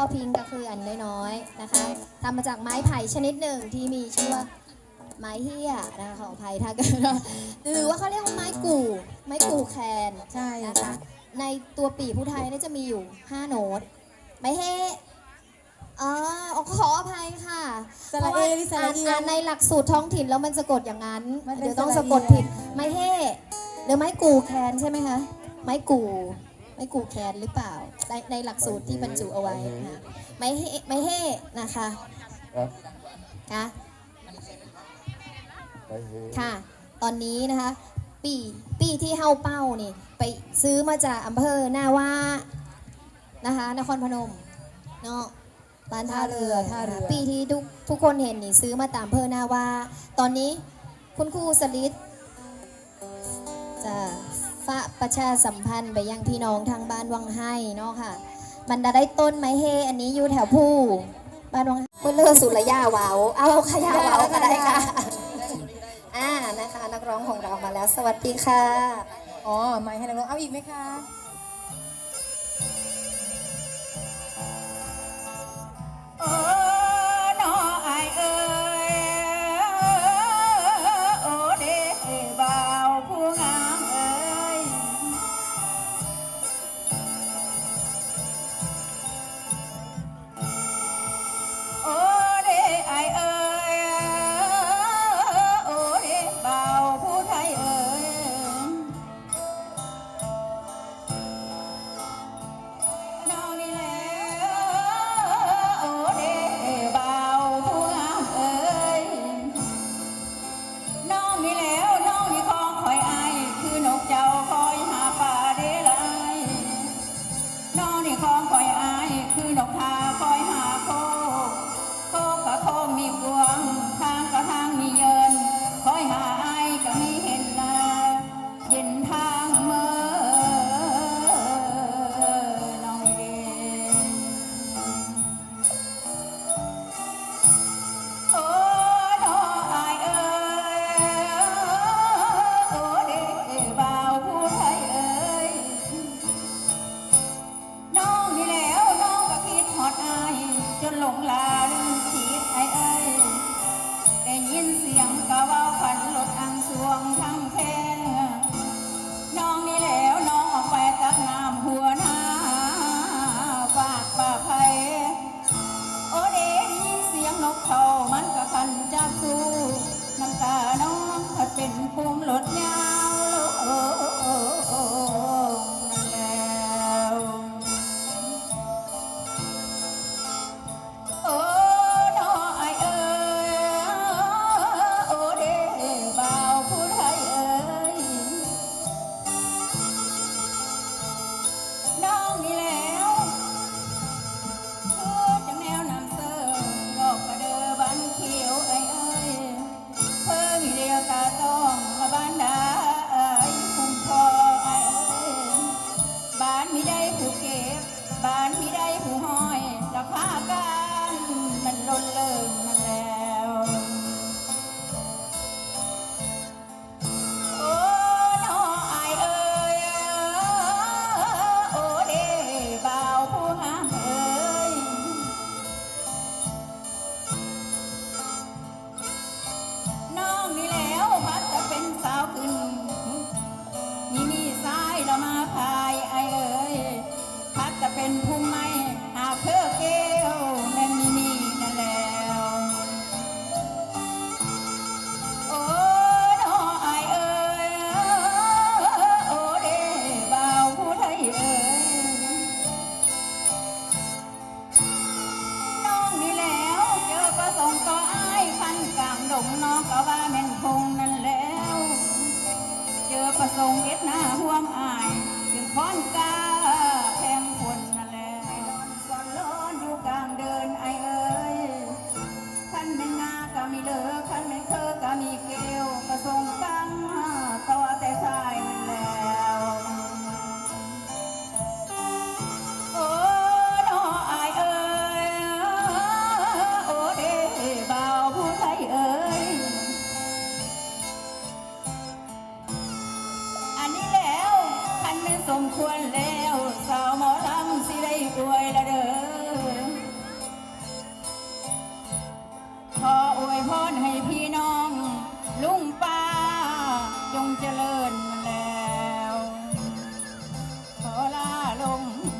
อพิงก็คืออันน้อยๆนะคะทำมาจากไม้ไผ่ชนิดหนึ่งที่มีชื่อว่าไม้เฮียนะคะขออภัยถ้าเกิดว่าหรือว่าเขาเรียกว่าไม้กู่ ไม้กู่แคนใช่นะคะในตัวปีผู้ไทยเนี่ยจะมีอยู่ 5 โน้ตไม้เฮอ๋อขออภัยค่ะสระเอหรือสระเอียอ่านในหลักสูตรท้องถิ่นแล้วมันสะกดอย่างนั้นมันเป็นเดี๋ยวต้องสสะระเอีกยดผิดไม้เฮ่หรือไม้กูแคนใช่ไหมคะไม้กูไม้กูแคนหรือเปล่า ในในหลักสูตรที่บรรจุเอาไว้นะคะไม้เฮ่ไม้เฮ่นะคะครับค่ะไปเฮค่ะ ตอนนี้นะคะ ปีปีที่เฮาเป้านี่ ไปซื้อมาจากอำเภอหน้าว่านะคะนครพนมเนาะบ้านท่าเรือท่าเรือปีที่ทุกทุกคนเห็นนี่ซื้อมาตามอำเภอหน้าว่า ตอนนี้คุณครูสลิดจะ ฝากประชาสัมพันธ์ไปยังพี่น้องทางบ้านวังไห้เนาะค่ะ มันจะได้ต้นไม้เฮอันนี้อยู่แถวผู้บ้านวังไห้เมื่อเลือสุรยาวาวเอาขยาวาวก็ได้ค่ะอ่านะคะ นักร้องของเรามาแล้ว สวัสดีค่ะอ๋อไม่ให้นักร้องเอาอีกไหมคะโอ้ Adam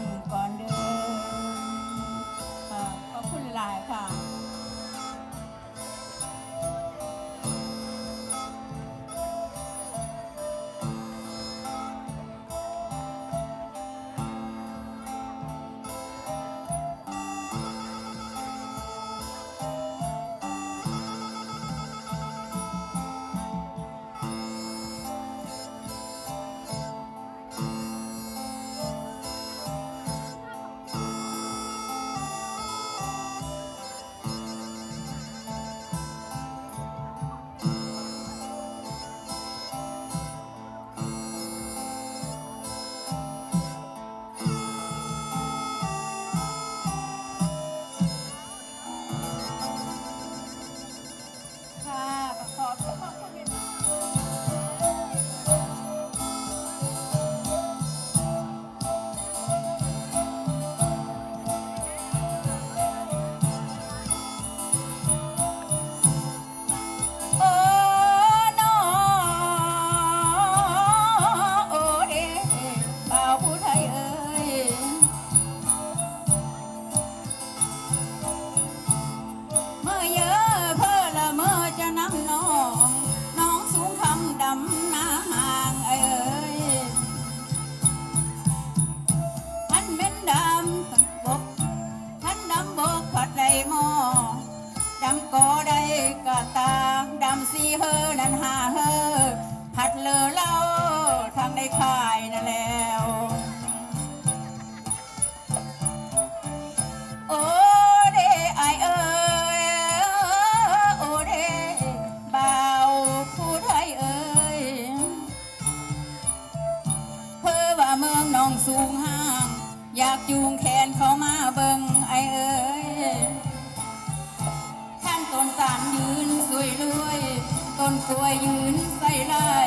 ต้นกล้วยยืนใส่ลาย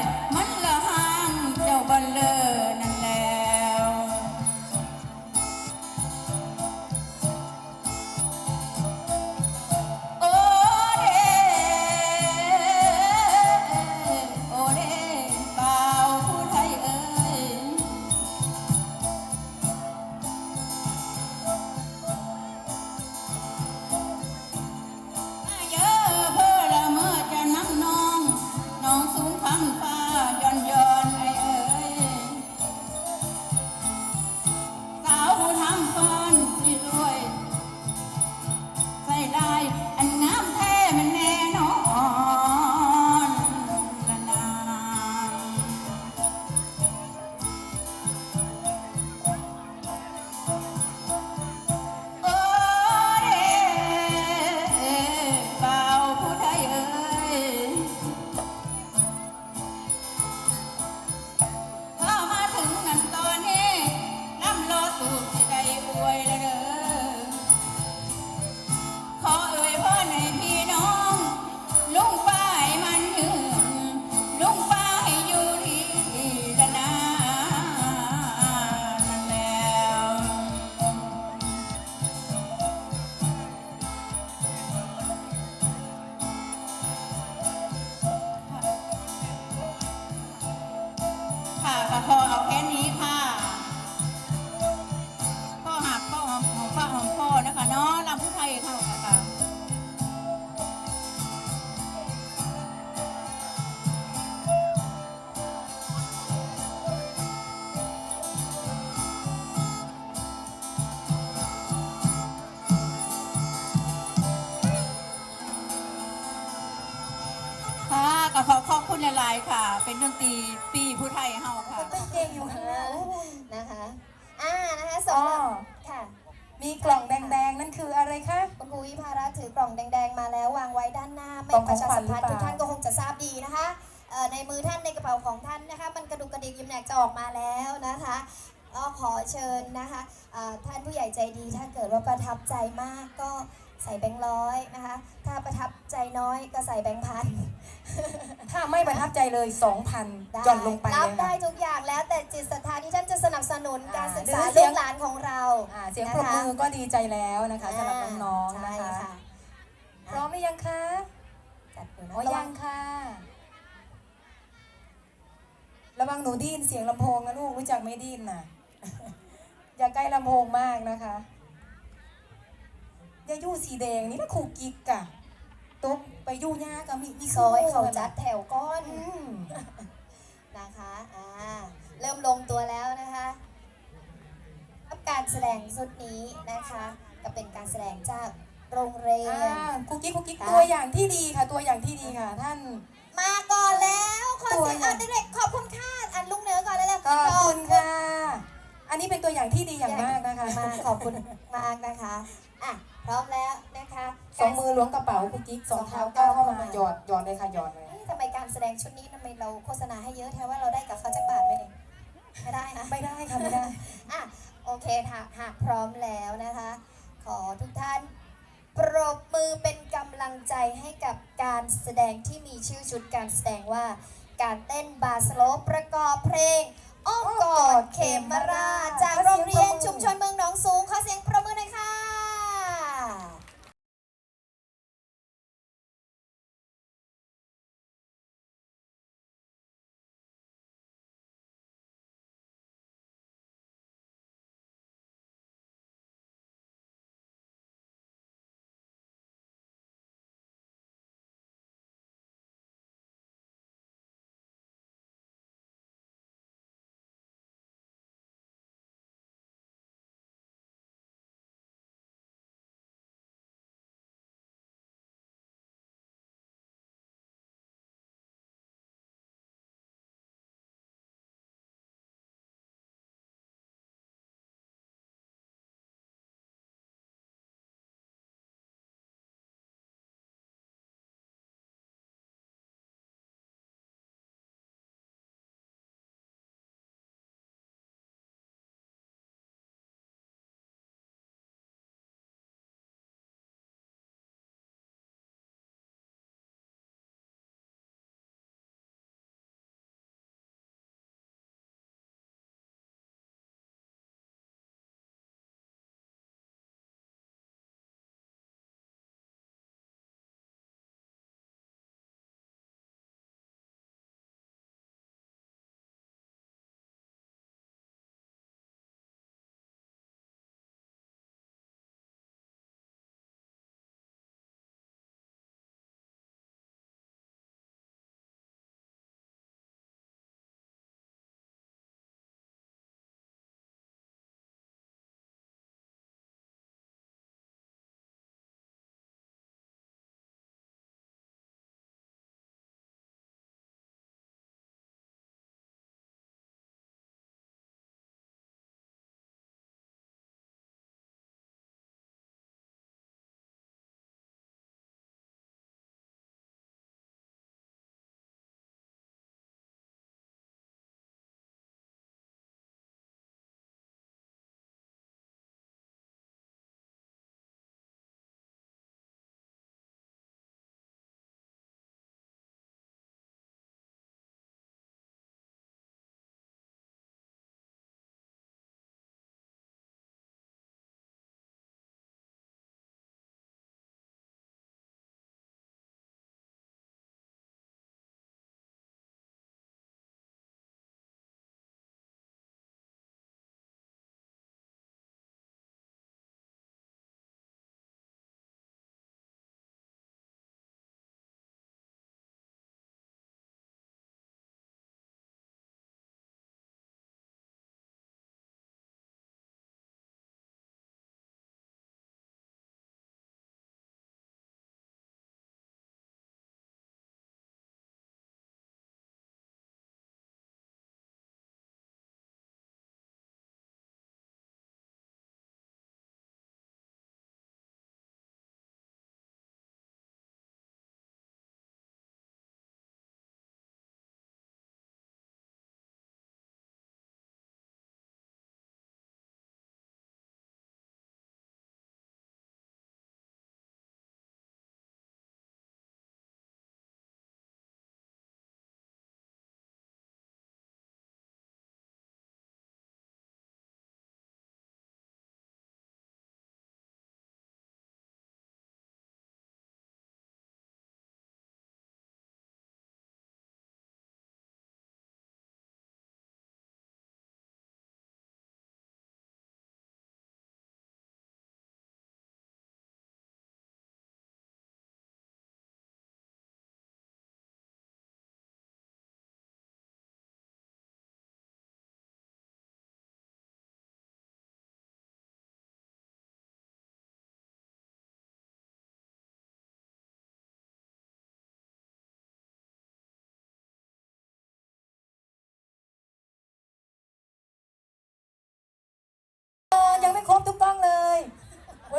เป็นดนตรีปีผู้ไทยเฮาค่ะเต้นเก่งอยู่ค่ะนะคะอ่านะคะสอ๋อองค่ะ มีกล่องแดงๆ นั่นคืออะไรคะคุณครูวิภารัตน์ถือกล่องแดงๆ มาแล้ววางไว้ด้านหน้า ไม่กล่องประชาสัมพันธ์ของขวัญหรือเปล่าทุกท่านก็คงจะทราบดีนะคะเอ่อในมือท่านในกระเป๋าของท่านนะคะ มันกระดุกกระดิกยิมแหนกจะออกมาแล้วนะคะก็ขอเชิญนะคะเอ่อท่านผู้ใหญ่ใจดีถ้าเกิดว่าประทับใจมากก็ ใส่แบงค์ร้อยนะคะ ถ้าประทับใจน้อยก็ใส่แบงค์พันถ้าไม่ประทับใจเลย2,000หย่อนลงไปรับเลยได้ค่ะทุกอย่างแล้วแต่จิตศรัทธาที่ท่านจะสนับสนุนการอ่าศึกษาหรือเสีลูยง กหลานของเราอ่าเสียงปรบมือก็ดีใจแล้วนะคะสำหรับน้องๆใช่นะคะค่ะพร้อมหรือยังคะจัดอยู่นะอ๋อยังค่ะ ระวังหนูดิ้นเสียงลำโพงนะลูกรู้จักไหม่ดิ้นน่ะ อย่าใกล้ลำโพงมากนะคะอ ย่ายู่สีแดงนี่นะครูกิ๊กอะตุ๊กไปยู่ยากอะมีมีซอยเขาคู่จัดแถวก้อนอืมนะคะอ่าเริ่มลงตัวแล้วนะคะกับการแสดงชุดนี้นะคะ ก็เป็นการแสดงจากโรงเรียอ่านครูกิ๊กครูกิ๊กค่ะตัวอย่างที่ดีค่ะ ตัวอย่างที่ดีค่ะ ท่าน มาก่อนแล้วขอตัวเสียงอย่าอะงเด็กๆขอบคุณค่ะอันลุงเหนือก่อนเลยแล้วขอบคุณค่ะ อันนี้เป็นตัวอย่างที่ดีอย่างมากนะคะมาขอบคุณมากนะคะอะ พร้อมแล้วนะคะสองมือล้วงกระเป๋าครูกิ๊กสองเท้าก้าวเข้ามาหยอดหยอดเลยค่ะหยอดเลยเอ๊ะทำไมการแสดงชุดนี้ทำไมเราโฆษณาให้เยอะแท้ว่าเราได้กับเขาจากบาทไหมเนี่ยไม่ได้นะไม่ได้ค่ะไม่ได้อะโอเคค่ะหากพร้อมแล้วนะคะ ขอทุกท่านปรบมือเป็นกำลังใจให้กับการแสดงที่มีชื่อชุดการแสดงว่า การเต้นบาสโลปประกอบเพลงอ้อมกอดเขมราชจากโรงเรียนชุมชนเมืองหนองสูงขอเสียงปรบมือ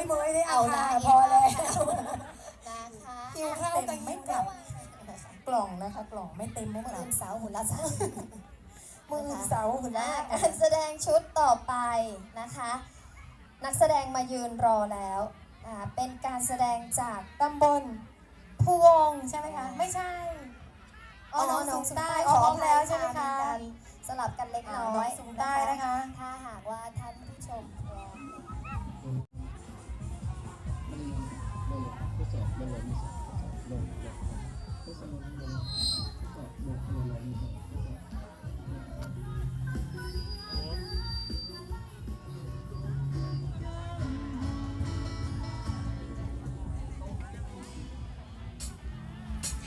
หน่อยค่ะเมยได้เอาเอานะค่ะพอแล้วนะคะหิวข้าวแต่ไม่กลับ กล่องนะคะ กล่องไม่เต็มไม่มืกลัอบนเสาหุ่นละสามมือเสาหุ่นนะละการแสดงชุดต่อไปนะคะ นักแสดงมายืนรอแล้วนะคะเป็นการแสดงจากตำบลพวงใช่ไหมคะ ไม่ใช่อ๋อน้องสูงใต้อ๋อพร้อมแล้วใช่ไหมคะการสลับกันเล็กน้อยอ่าน้องสูงใต้นะคะ ถ้าหากว่าท่านผู้ชม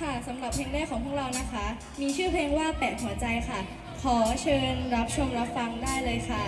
ค่ะสำหรับเพลงแรกของพวกเรานะคะ มีชื่อเพลงว่าแปะหัวใจค่ะ ขอเชิญรับชมรับฟังได้เลยค่ะ